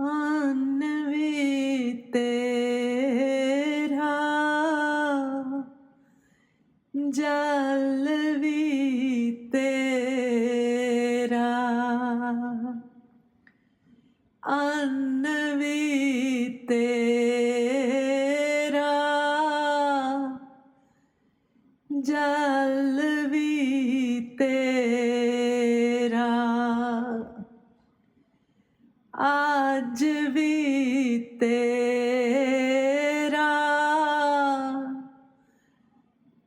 ਅੰਨ ਵੀ ਤੇਰਾ ਜਲ ਵੀ ਤੇਰਾ ਅੰਨ ਵੀ ਤੇਰਾ ਜਲ ਵੀ ਤੇਰਾ ਅੱਜ ਵੀ ਤੇਰਾ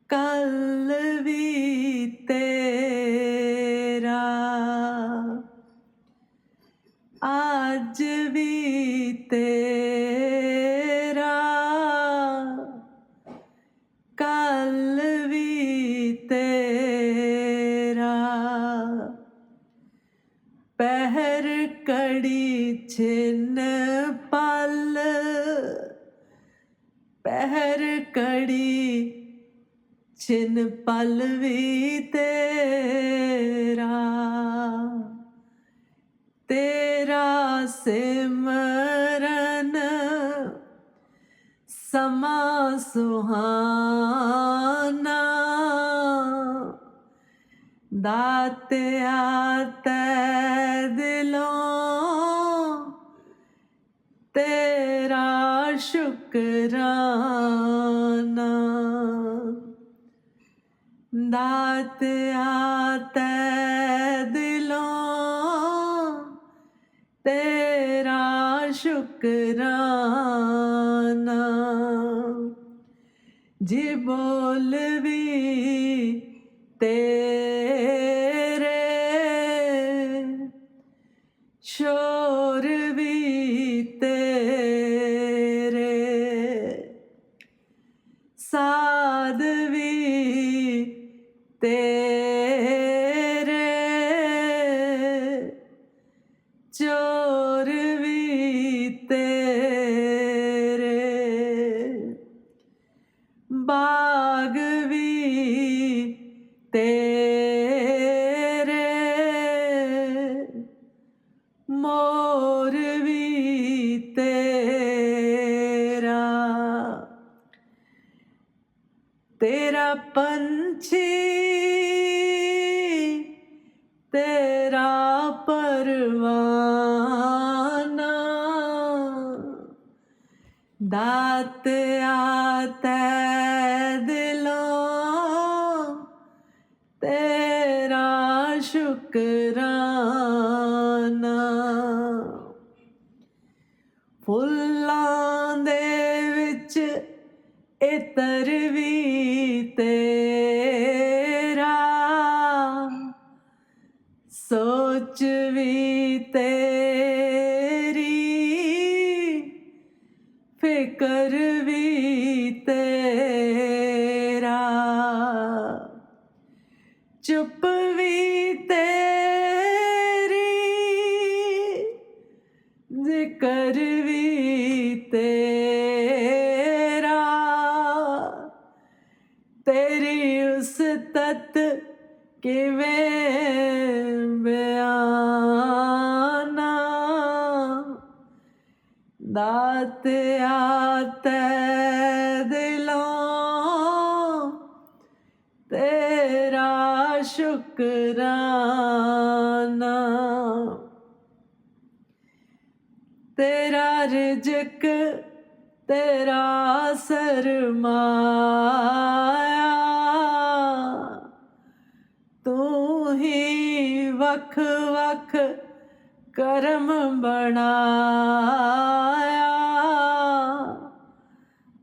ਕੱਲ ਵੀ ਤੇਰਾ। ਅੱਜ ਵੀ ਤੇਰਾ ਕੱਲ ਵੀ ਤੇਰਾ। ਪਹਿਰ ਕੜੀ ਛਿਨ ਪਲ ਪਹਿਰ ਕੜੀ ਛਿਨ ਪਲ ਵੀ ਤੇਰਾ ਤੇਰਾ ਸਿਮਰਨ ਸਮਾ ਸੁਹਾਨਾ ਦਾਤਿਆ ਤੈ ਦਿਲੋਂ ਤੇਰਾ ਸ਼ੁਕਰਾਨਾ। ਦਾਤਿਆ ਤੈ ਦਿਲੋਂ ਤੇਰਾ ਸ਼ੁਕਰਾਨਾ। ਜੀ ਬੋਲ ਵੀ ਤੇਰੇ ਸ਼ੋ ਸਾਧਵੀ ਤੇਰੇ ਚੋਰ ਵੀ ਤੇਰੇ। ਬਾਗ ਤੇਰਾ ਪੰਛੀ ਤੇਰਾ ਪਰਵਾਨਾ। ਦਾਤਿਆ ਤੈ ਦਿਲੋਂ ਤੇਰਾ ਸ਼ੁਕਰਾਨਾ। ਫੁੱਲਾਂ ਦੇ ਵਿੱਚ ਇਤਰ ਵੀ ਤੇਰਾ ਸੋਚ ਵੀ ਤੇਰੀ ਫਿਕਰ ਵੀ ਤੇਰਾ। ਚੁੱਪ ਵੀ ਤੇਰੀ ਜ਼ਿਕਰ ਦਾਤਿਆ ਤੈ ਦਿਲੋਂ ਤੇਰਾ ਸ਼ੁਕਰਾਨਾ। ਤੇਰਾ ਰਿਜਕ ਤੇਰਾ ਸਰਮਾਇਆ। ਤੂੰ ਹੀ ਵਖ ਵਖ ਕਰਮ ਬਣਾਇਆ।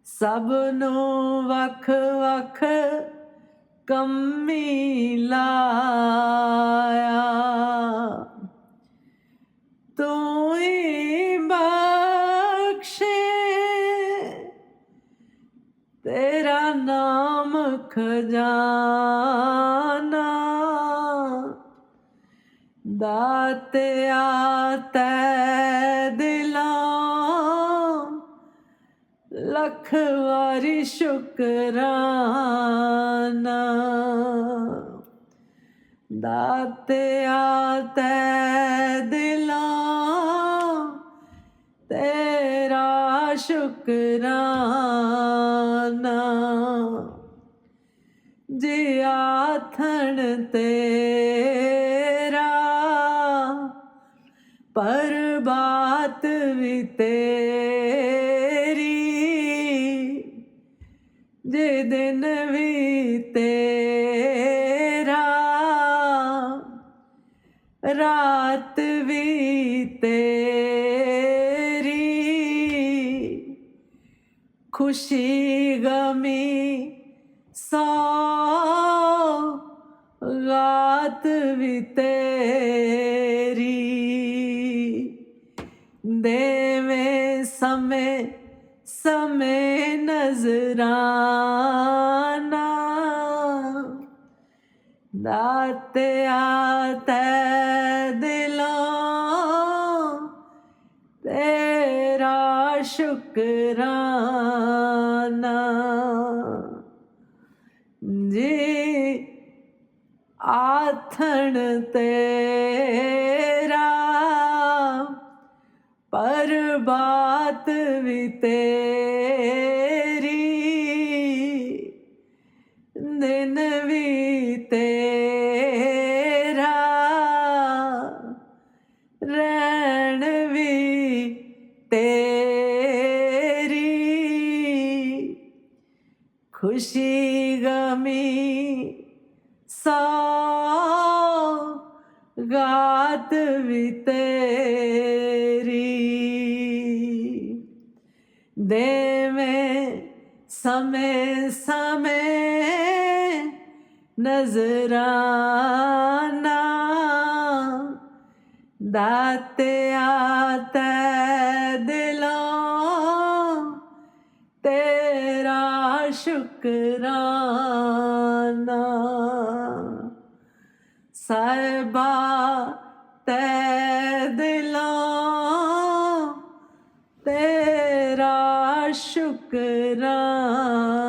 ਸਭ ਨੂੰ ਵੱਖ ਵੱਖ ਕੰਮੀ ਲਾਇਆ। ਤੂੰ ਹੀ ਬਖਸ਼ੇ ਤੇਰਾ ਨਾਮ ਖਜ਼ਾਨਾ। ਦਾਤਿਆ ਤੈ ਦਿਲਾਂ। ਲੱਖ ਵਾਰੀ ਸ਼ੁਕਰਾਨਾ। ਦਾਤਿਆ ਤੈ ਦਿਲਾਂ। ਤੇਰਾ ਸ਼ੁਕਰਾਨਾ। ਜੇ ਆਥਣ ਤੇ ਤੇਰੀ ਜੇ ਦਿਨ ਵੀ ਤੇਰਾ ਰਾਤ ਵੀ ਤੇਰੀ ਖੁਸ਼ੀ ਗਮੀ ਸੋ ਰਾਤ ਵੀ ਤੇਰੀ। ਦੇਵੇਂ ਸਮੇਂ ਸਮੇਂ ਨਜ਼ਰਾਨਾ ਦਾਤਿਆ ਤੈ ਦਿਲੋਂ ਤੇਰਾ ਸ਼ੁਕਰਾਨਾ। ਜੀ ਆਥਣ ਤੇ ਪਰ ਬਾਤ ਵੀ ਤੇਰੀ ਦਿਨ ਵੀ ਤੇਰਾ ਰਹਿਣ ਗਾਤ ਵੀ ਤੇਰੀ। ਦੇਵੇਂ ਸਮੇਂ ਸਮੇਂ ਨਜ਼ਰਾਨਾ ਦਾਤਿਆ ਤੈ ਦਿਲੋਂ ਤੇਰਾ ਸ਼ੁਕਰਾਨਾ। ਸਾਹਿਬਾ ਤੈ ਦਿਲੋਂ ਤੇਰਾ ਸ਼ੁਕਰਾਨਾ।